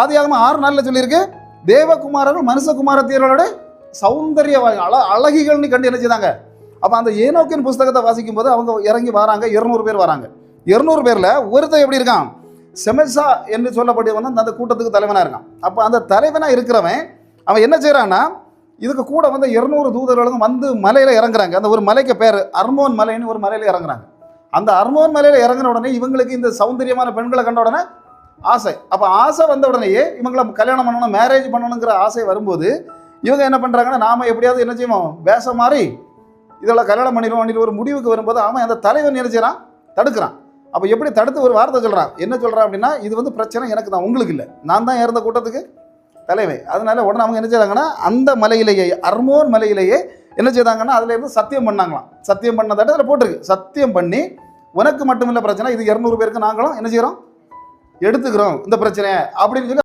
ஆதியாகமம் ஆறு நாளில் சொல்லியிருக்கு தேவகுமாரர்கள் மனுஷகுமாரத்தியர்களோட சௌந்தரிய அழ அழகிகள்னு கண்டு என்ன செய்தாங்க? அப்போ அந்த ஏனோக்கின் புஸ்தகத்தை வாசிக்கும் போது அவங்க இறங்கி வராங்க இருநூறு பேர் வராங்க. இருநூறு பேரில் ஒருத்தன் எப்படி இருக்கான்? செமெசா என்று சொல்லப்பட்டவன் வந்து அந்த கூட்டத்துக்கு தலைவனாக இருக்கான். அப்போ அந்த தலைவனாக இருக்கிறவன் அவன் என்ன செய்கிறான்னா இதுக்கு கூட வந்து இருநூறு தூதர்களும் வந்து மலையில் இறங்குறாங்க. அந்த ஒரு மலைக்கு பேர் அர்மோன் மலைன்னு ஒரு மலையில் இறங்குறாங்க. அந்த அர்மோன் மலையில் இறங்கின உடனே இவங்களுக்கு இந்த சௌந்தரியமான பெண்களை கண்ட உடனே ஆசை. அப்போ ஆசை வந்த உடனேயே இவங்களை கல்யாணம் பண்ணணும் மேரேஜ் பண்ணணுங்கிற ஆசை வரும்போது இவங்க என்ன பண்ணுறாங்கன்னா நாம் எப்படியாவது என்ன செய்வோம்? வேஷம் மாறி இதெல்லாம் கல்யாணம் பண்ணிடுவோம் அப்படின்னு ஒரு முடிவுக்கு வரும்போது அவன் அந்த தலைவன் என்ன தடுக்கிறான். அப்போ எப்படி தடுத்து ஒரு வார்த்தை சொல்கிறான் என்ன சொல்கிறான் அப்படின்னா இது வந்து பிரச்சனை எனக்கு தான் உங்களுக்கு இல்லை. நான் தான் இறந்த கூட்டத்துக்கு தலைவை அதனால உடனே அவங்க என்ன செய்கிறாங்கன்னா அந்த மலையிலேயே அர்மோன் மலையிலேயே என்ன செய்தாங்கன்னா அதில் இருந்து சத்தியம் பண்ணாங்களாம். சத்தியம் பண்ணதாட்ட அதில் போட்டிருக்கு. சத்தியம் பண்ணி உனக்கு மட்டுமில்ல பிரச்சனை இது இரநூறு பேருக்கு நாங்களும் என்ன செய்கிறோம் எடுத்துக்கிறோம் இந்த பிரச்சனையை அப்படின்னு சொல்லி